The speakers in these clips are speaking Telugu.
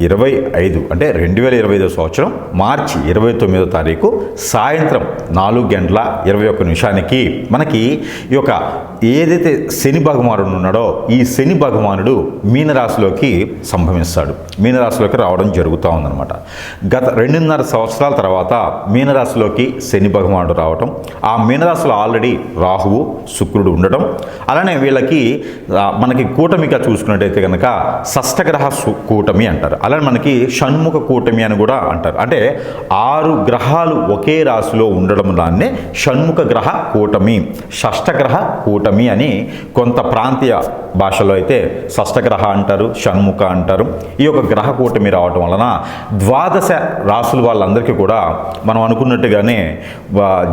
ఇరవై ఐదు అంటే రెండు వేల ఇరవై ఐదో సంవత్సరం మార్చి ఇరవై తొమ్మిదో తారీఖు సాయంత్రం నాలుగు గంటల ఇరవై ఒక్క నిమిషానికి మనకి ఈ యొక్క ఏదైతే శని భగవానుడు ఉన్నాడో ఈ శని భగవానుడు మీనరాశిలోకి సంభవిస్తాడు మీనరాశిలోకి రావడం జరుగుతూ ఉందన్నమాట. గత రెండున్నర సంవత్సరాల తర్వాత మీనరాశిలోకి శని భగవానుడు రావటం ఆ మీనరాశిలో ఆల్రెడీ రాహువు శుక్రుడు ఉండటం అలానే వీళ్ళకి మనకి కూటమిగా చూసుకున్నట్టయితే కనుక షష్టగ్రహ కూటమి అంటారు. అలానే మనకి షణ్ముఖ కూటమి అని కూడా అంటారు. అంటే ఆరు గ్రహాలు ఒకే రాశిలో ఉండడం దాన్నే షణ్ముఖ గ్రహ కూటమి షష్టగ్రహ కూటమి అని కొంత ప్రాంతీయ భాషలో అయితే షష్టగ్రహ అంటారు షణ్ముఖ అంటారు. ఈ యొక్క గ్రహ కూటమి రావటం వలన ద్వాదశ రాసుల వాళ్ళందరికీ కూడా మనం అనుకున్నట్టుగానే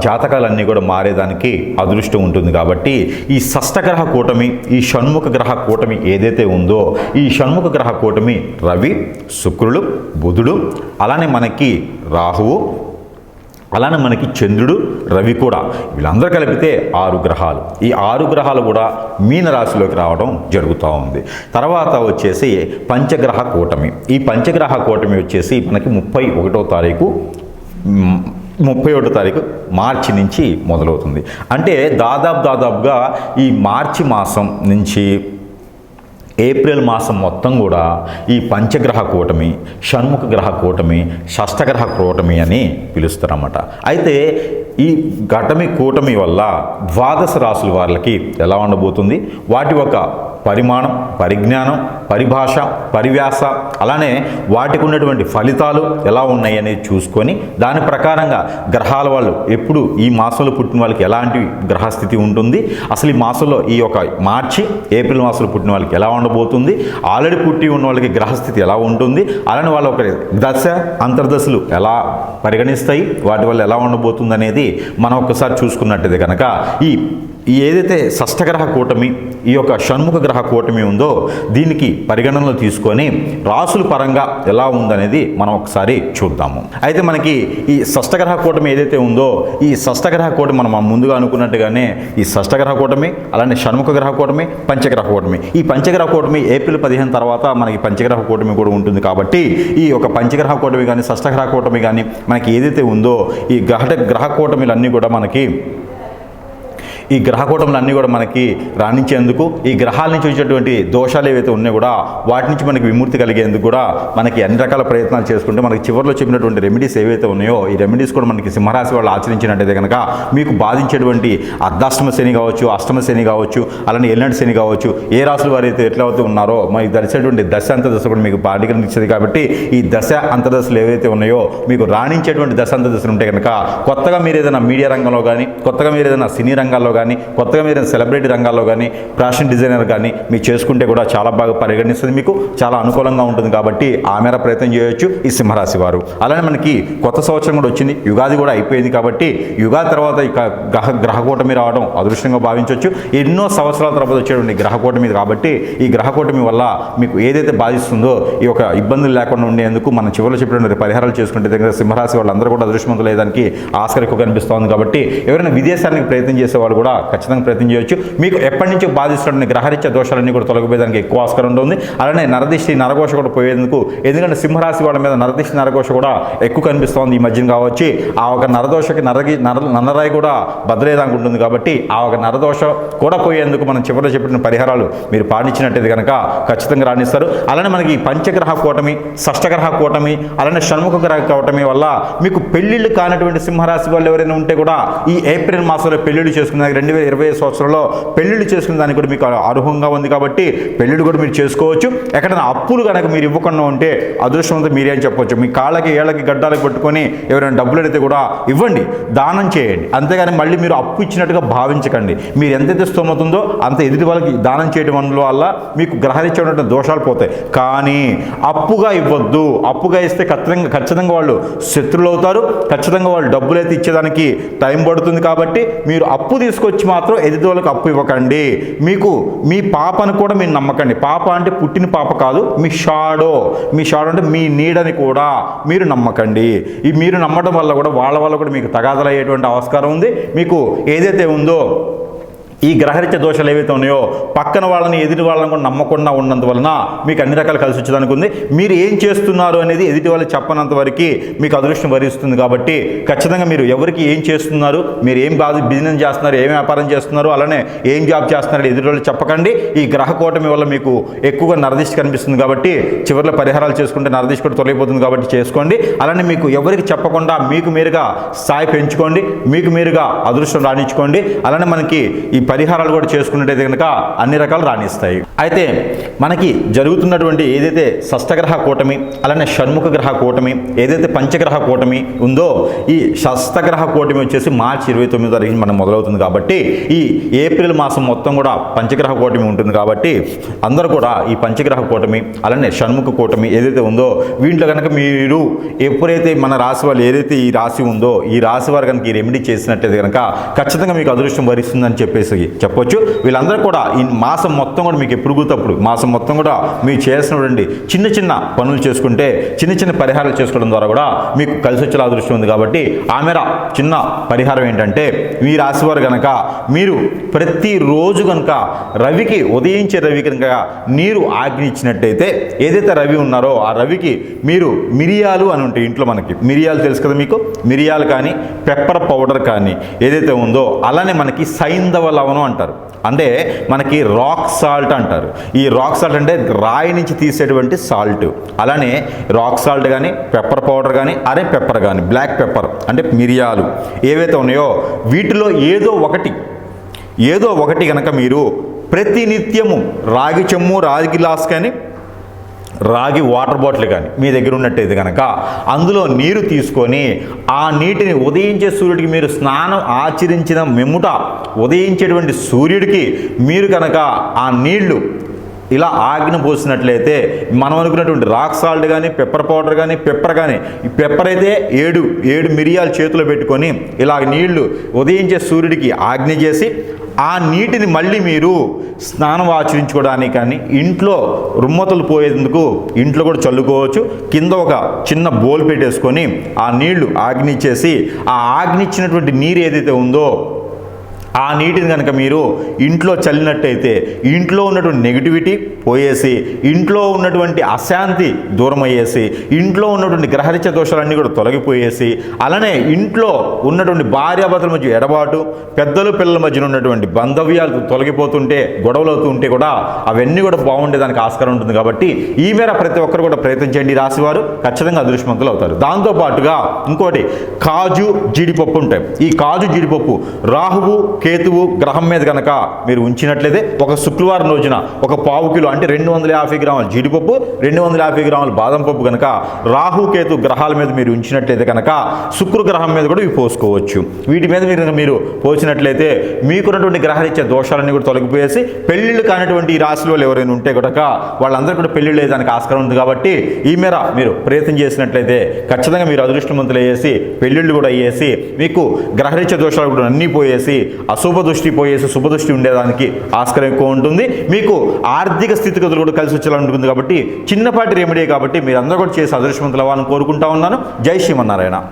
జాతకాలన్నీ కూడా మారేదానికి అదృష్టం ఉంటుంది కాబట్టి ఈ షష్టగ్రహ కూటమి ఈ షణ్ముఖ గ్రహ కూటమి ఏదైతే ఉందో ఈ షణ్ముఖ గ్రహ కూటమి రవి శుక్రుడు బుధుడు అలానే మనకి రాహువు అలానే మనకి చంద్రుడు రవి కూడా. వీళ్ళందరూ కలిపితే ఆరు గ్రహాలు. ఈ ఆరు గ్రహాలు కూడా మీనరాశిలోకి రావడం జరుగుతూ ఉంది. తర్వాత వచ్చేసి పంచగ్రహ కూటమి. ఈ పంచగ్రహ కూటమి వచ్చేసి మనకి ముప్పై ఒకటో తారీఖు ముప్పై ఒకటో తారీఖు మార్చి నుంచి మొదలవుతుంది. అంటే దాదాపు దాదాపుగా ఈ మార్చి మాసం నుంచి ఏప్రిల్ మాసం మొత్తం కూడా ఈ పంచగ్రహ కూటమి షణ్ముఖ గ్రహ కూటమి షష్టగ్రహ కూటమి అని పిలుస్తారన్నమాట. అయితే ఈ ఘటమి కూటమి వల్ల ద్వాదశ రాశుల వాళ్ళకి ఎలా ఉండబోతుంది? వాటి యొక్క పరిమాణం పరిజ్ఞానం పరిభాష పరివ్యాస అలానే వాటికి ఉన్నటువంటి ఫలితాలు ఎలా ఉన్నాయి అనేది చూసుకొని దాని ప్రకారంగా గ్రహాల వాళ్ళు ఎప్పుడు ఈ మాసంలో పుట్టిన వాళ్ళకి ఎలాంటి గ్రహస్థితి ఉంటుంది అసలు ఈ మాసంలో ఈ యొక్క మార్చి ఏప్రిల్ మాసంలో పుట్టిన వాళ్ళకి ఎలా ఉండబోతుంది ఆల్రెడీ పుట్టి ఉన్న వాళ్ళకి గ్రహస్థితి ఎలా ఉంటుంది అలానే వాళ్ళ ఒక దశ అంతర్దశలు ఎలా పరిగణిస్తాయి వాటి వల్ల ఎలా ఉండబోతుంది అనేది మనం ఒకసారి చూసుకున్నట్టయితే కనుక ఈ ఈ ఏదైతే షష్టగ్రహ కూటమి ఈ యొక్క షణ్ముఖ గ్రహ కూటమి ఉందో దీనికి పరిగణనలో తీసుకొని రాసుల పరంగా ఎలా ఉందనేది మనం ఒకసారి చూద్దాము. అయితే మనకి ఈ షష్టగ్రహ కూటమి ఏదైతే ఉందో ఈ షష్టగ్రహ కూటమి మనం ముందుగా అనుకున్నట్టుగానే ఈ షష్టగ్రహ కూటమి అలానే షణ్ముఖ గ్రహ కూటమి పంచగ్రహ కూటమి. ఈ పంచగ్రహ కూటమి ఏప్రిల్ పదిహేను తర్వాత మనకి పంచగ్రహ కూటమి కూడా ఉంటుంది కాబట్టి ఈ యొక్క పంచగ్రహ కూటమి కానీ షష్టగ్రహ కూటమి కానీ మనకి ఏదైతే ఉందో ఈ గ్రహ గ్రహ కూటమిలన్నీ కూడా మనకి ఈ గ్రహకూటములన్నీ కూడా మనకి రాణించేందుకు ఈ గ్రహాల నుంచి వచ్చేటువంటి దోషాలు ఏవైతే ఉన్నాయో కూడా వాటి నుంచి మనకి విముక్తి కలిగేందుకు కూడా మనకి అన్ని రకాల ప్రయత్నాలు చేసుకుంటే మనకి చివరిలో చెప్పినటువంటి రెమెడీస్ ఏవైతే ఉన్నాయో ఈ రెమెడీస్ కూడా మనకి సింహరాశి వాళ్ళు ఆచరించినట్టయితే కనుక మీకు బాధించేటువంటి అర్ధాష్టమ శని కావచ్చు అష్టమ శని కావచ్చు అలానే ఎల్లంటి శని కావచ్చు ఏ రాశులు వారైతే ఎట్లా అయితే ఉన్నారో మీకు దర్శనటువంటి దశ అంతర్దశ కూడా మీకు బాధికనిచ్చేది కాబట్టి ఈ దశ అంతర్దశలు ఏవైతే ఉన్నాయో మీకు రాణించేటువంటి దశ అంతర్దశలు ఉంటే కనుక కొత్తగా మీరు ఏదైనా మీడియా రంగంలో కానీ కొత్తగా మీరు ఏదైనా సినీ రంగాల్లో కానీ కొత్తగా మీరు సెలబ్రిటీ రంగాల్లో కానీ ఫ్యాషన్ డిజైనర్ కానీ మీరు చేసుకుంటే కూడా చాలా బాగా పరిగణిస్తుంది మీకు చాలా అనుకూలంగా ఉంటుంది కాబట్టి ఆ మేర ప్రయత్నం చేయొచ్చు ఈ సింహరాశి వారు. అలానే మనకి కొత్త సంవత్సరం కూడా వచ్చింది యుగాది కూడా అయిపోయింది కాబట్టి యుగాది తర్వాత ఇక గ్రహ గ్రహకూటమి రావడం అదృష్టంగా భావించవచ్చు ఎన్నో సంవత్సరాల తర్వాత వచ్చేటువంటి గ్రహకూటమి కాబట్టి ఈ గ్రహకూటమి వల్ల మీకు ఏదైతే బాధిస్తుందో ఈ యొక్క ఇబ్బందులు లేకుండా ఉండేందుకు మనం చివరిలో చెప్పినటువంటి పరిహారాలు చేసుకుంటే దగ్గర సింహరాశి వాళ్ళందరూ కూడా అదృష్టవంతులు అయ్యేదానికి ఆస్కారం ఎక్కువ కనిపిస్తోంది కాబట్టి ఎవరైనా విదేశానికి ప్రయత్నం చేసే వాళ్ళు కూడా ఖచ్చితంగా ప్రయత్నం చేయొచ్చు. మీకు ఎప్పటి నుంచో బాధిస్తున్న గ్రహరీత్య దోషాలన్నీ కూడా తొలగిపోయేదానికి ఎక్కువ ఆస్కారం ఉంటుంది అలానే నరదిష్టి నరఘోష కూడా పోయేందుకు ఎందుకంటే సింహరాశి వాళ్ళ మీద నరదిష్టి నరఘోష కూడా ఎక్కువ కనిపిస్తోంది ఈ మధ్యన కావచ్చు. ఆ ఒక నరదోషకి నరగి నర నరరాయి కూడా బదిలేదానికి ఉంటుంది కాబట్టి ఆ ఒక నరదోష కూడా పోయేందుకు మనం చివరిలో చెప్పిన పరిహారాలు మీరు పాటించినట్టయితే కనుక ఖచ్చితంగా రాణిస్తారు. అలానే మనకి పంచగ్రహ కూటమి షష్టగ్రహ కూటమి అలానే షణ్ముఖ గ్రహ కూటమి వల్ల మీకు పెళ్ళిళ్ళు కానటువంటి సింహరాశి వాళ్ళు ఎవరైనా ఉంటే కూడా ఈ ఏప్రిల్ మాసంలో పెళ్ళిళ్ళు చేసుకునే రెండు వేల ఇరవై సంవత్సరంలో పెళ్ళిళ్ళు చేసుకునే దానికి కూడా మీకు అర్హంగా ఉంది కాబట్టి పెళ్ళిళ్ళు కూడా మీరు చేసుకోవచ్చు. ఎక్కడైనా అప్పులు కనుక మీరు ఇవ్వకుండా ఉంటే అదృష్టంతో మీరే అని చెప్పొచ్చు. మీ కాళ్ళకి ఏళ్ళకి గడ్డాలకు పెట్టుకొని ఎవరైనా డబ్బులు అడిగితే కూడా ఇవ్వండి దానం చేయండి. అంతేగాని మళ్ళీ మీరు అప్పు ఇచ్చినట్టుగా భావించకండి. మీరు ఎంతైతే స్తోమతుందో అంత ఎదుటి వాళ్ళకి దానం చేయడం వల్ల మీకు గ్రహరించేటువంటి దోషాలు పోతాయి. కానీ అప్పుగా ఇవ్వద్దు. అప్పుగా ఇస్తే ఖచ్చితంగా ఖచ్చితంగా వాళ్ళు శత్రులు అవుతారు. ఖచ్చితంగా వాళ్ళు డబ్బులు అయితే ఇచ్చేదానికి టైం పడుతుంది కాబట్టి మీరు అప్పు తీసుకొచ్చి మాత్రం ఎదుటి అప్పు ఇవ్వకండి. మీకు మీ పాపను కూడా మీరు నమ్మకండి. పాప అంటే పుట్టిన పాప కాదు మీ షాడో. మీ షాడో అంటే మీ నీడని కూడా మీరు నమ్మకండి. ఈ మీరు నమ్మడం వల్ల కూడా వాళ్ళ వల్ల కూడా మీకు తగాదలయ్యేటువంటి ఆస్కారం ఉంది. మీకు ఏదైతే ఉందో ఈ గ్రహరిత్య దోషాలు ఏవైతే ఉన్నాయో పక్కన వాళ్ళని ఎదుటి వాళ్ళని కూడా నమ్మకుండా ఉన్నందువలన మీకు అన్ని రకాలు కలిసి వచ్చేదానికి ఉంది మీరు ఏం చేస్తున్నారు అనేది ఎదుటి వాళ్ళు చెప్పనంత వరకు మీకు అదృష్టం వరిస్తుంది కాబట్టి ఖచ్చితంగా మీరు ఎవరికి ఏం చేస్తున్నారు మీరు ఏం బాధ బిజినెస్ చేస్తున్నారు ఏం వ్యాపారం చేస్తున్నారు అలానే ఏం జాబ్ చేస్తున్నారు ఎదుటి వాళ్ళు చెప్పకండి. ఈ గ్రహ కూటమి వల్ల మీకు ఎక్కువగా నరదిష్టి కనిపిస్తుంది కాబట్టి చివరిలో పరిహారాలు చేసుకుంటే నరదిష్టి కూడా తొలగిపోతుంది కాబట్టి చేసుకోండి. అలానే మీకు ఎవరికి చెప్పకుండా మీకు మీరుగా స్థాయి పెంచుకోండి మీకు మీరుగా అదృష్టం రాణించుకోండి. అలానే మనకి ఈ పరిహారాలు కూడా చేసుకున్నట్టయితే కనుక అన్ని రకాలు రాణిస్తాయి. అయితే మనకి జరుగుతున్నటువంటి ఏదైతే షష్టగ్రహ కూటమి అలానే షణ్ముఖ గ్రహ కూటమి ఏదైతే పంచగ్రహ కూటమి ఉందో ఈ షష్టగ్రహ కూటమి వచ్చేసి మార్చి ఇరవై తొమ్మిదో తారీఖు మనం మొదలవుతుంది కాబట్టి ఈ ఏప్రిల్ మాసం మొత్తం కూడా పంచగ్రహ కూటమి ఉంటుంది కాబట్టి అందరూ కూడా ఈ పంచగ్రహ కూటమి అలానే షణ్ముఖ కూటమి ఏదైతే ఉందో వీటిలో కనుక మీరు ఎప్పుడైతే మన రాశి వాళ్ళు ఏదైతే ఈ రాశి ఉందో ఈ రాశి వారు కనుక ఈ రెమెడీ చేసినట్టయితే కనుక ఖచ్చితంగా మీకు అదృష్టం వరిస్తుందని చెప్పేసి చెప్పొచ్చు. వీళ్ళందరూ కూడా ఈ మాసం మొత్తం కూడా మీకు ఎప్పుడు గుర్తప్పుడు మాసం మొత్తం కూడా మీరు చేసినటువంటి చిన్న చిన్న పనులు చేసుకుంటే చిన్న చిన్న పరిహారాలు చేసుకోవడం ద్వారా కూడా మీకు కలిసి వచ్చేలా అదృష్టం ఉంది కాబట్టి ఆ మేర చిన్న పరిహారం ఏంటంటే మీ రాశివారు కనుక మీరు ప్రతిరోజు కనుక రవికి ఉదయించే రవి కనుక నీరు ఆజ్ఞించినట్టయితే ఏదైతే రవి ఉన్నారో ఆ రవికి మీరు మిరియాలు అని ఉంటాయి ఇంట్లో మనకి. మిరియాలు తెలుసు కదా మీకు? మిరియాలు కానీ పెప్పర్ పౌడర్ కానీ ఏదైతే ఉందో అలానే మనకి సైంధవ లవణం అంటారు. అంటే మనకి రాక్ సాల్ట్ అంటారు. ఈ రాక్ సాల్ట్ అంటే రాయి నుంచి తీసేటువంటి సాల్ట్ అలానే రాక్ సాల్ట్ కానీ పెప్పర్ పౌడర్ కానీ అరే పెప్పర్ కానీ బ్లాక్ పెప్పర్ అంటే మిరియాలు ఏవైతే ఉన్నాయో వీటిలో ఏదో ఒకటి ఏదో ఒకటి కనుక మీరు ప్రతినిత్యము రాగి చెమ్ము రాగి గ్లాస్ కానీ రాగి వాటర్ బాటిల్ కానీ మీ దగ్గర ఉన్నట్టయితే కనుక అందులో నీరు తీసుకొని ఆ నీటిని ఉదయించే సూర్యుడికి మీరు స్నానం ఆచరించిన మెమ్ముట ఉదయించేటువంటి సూర్యుడికి మీరు కనుక ఆ నీళ్ళు ఇలా ఆజ్ఞ పోసినట్లయితే మనం అనుకున్నటువంటి రాక్ సాల్ట్ కానీ పెప్పర్ పౌడర్ కానీ పెప్పర్ కానీ ఈ పెప్పర్ అయితే ఏడు ఏడు మిరియాలు చేతిలో పెట్టుకొని ఇలా నీళ్ళు ఉదయించే సూర్యుడికి ఆజ్ఞ చేసి ఆ నీటిని మళ్ళీ మీరు స్నానం ఆచరించుకోవడానికి కానీ ఇంట్లో రుమ్మతలు పోయేందుకు ఇంట్లో కూడా చల్లుకోవచ్చు. కింద ఒక చిన్న బోల్ పెట్టేసుకొని ఆ నీళ్ళు ఆగ్నిచ్చేసి ఆ ఆగ్నిచ్చినటువంటి నీరు ఏదైతే ఉందో ఆ నీటిని కనుక మీరు ఇంట్లో చల్లినట్టయితే ఇంట్లో ఉన్నటువంటి నెగిటివిటీ పోయేసి ఇంట్లో ఉన్నటువంటి అశాంతి దూరం అయ్యేసి ఇంట్లో ఉన్నటువంటి గ్రహరిచ దోషాలన్నీ కూడా తొలగిపోయేసి అలానే ఇంట్లో ఉన్నటువంటి భార్యాభర్తల మధ్య ఎడబాటు పెద్దలు పిల్లల మధ్యన ఉన్నటువంటి బంధవ్యాలు తొలగిపోతుంటే గొడవలు అవుతుంటే ఉంటే కూడా అవన్నీ కూడా బాగుండేదానికి ఆస్కారం ఉంటుంది కాబట్టి ఈ మేర ప్రతి ఒక్కరు కూడా ప్రయత్నించండి ఈ రాశివారు ఖచ్చితంగా అదృష్టవంతులు అవుతారు. దాంతోపాటుగా ఇంకోటి కాజు జీడిపప్పు ఉంటాయి. ఈ కాజు జీడిపప్పు రాహువు కేతువు గ్రహం మీద కనుక మీరు ఉంచినట్లయితే ఒక శుక్రవారం రోజున ఒక పావు కిలో అంటే రెండు వందల యాభై గ్రాముల జీడిపప్పు రెండు వందల యాభై గ్రాముల బాదం పప్పు కనుక రాహు కేతు గ్రహాల మీద మీరు ఉంచినట్లయితే కనుక శుక్ర గ్రహం మీద కూడా ఇవి పోసుకోవచ్చు. వీటి మీద మీరు మీరు పోసినట్లయితే మీకున్నటువంటి గ్రహరీత్యా దోషాలన్నీ కూడా తొలగిపోయేసి పెళ్ళిళ్ళు కానటువంటి ఈ రాశిలో ఎవరైనా ఉంటే కనుక వాళ్ళందరూ కూడా పెళ్ళిళ్ళు దానికి ఆస్కారం ఉంది కాబట్టి ఈ మేర మీరు ప్రయత్నం చేసినట్లయితే ఖచ్చితంగా మీరు అదృష్టవంతులు అయ్యేసి పెళ్ళిళ్ళు కూడా అయ్యేసి మీకు గ్రహరీత్య దోషాలు కూడా అన్నీ పోయేసి అశుభ దృష్టి పోయేసి శుభ దృష్టి ఉండేదానికి ఆస్కారం ఎక్కువ ఉంటుంది. మీకు ఆర్థిక స్థితిగతులు కూడా కలిసి వచ్చేలా ఉంటుంది కాబట్టి చిన్నపాటి రెమెడీ కాబట్టి మీరందరూ కూడా చేసి అదృష్టవంతులు అవ్వాలని కోరుకుంటా ఉన్నాను. జై శ్రీమన్నారాయణ.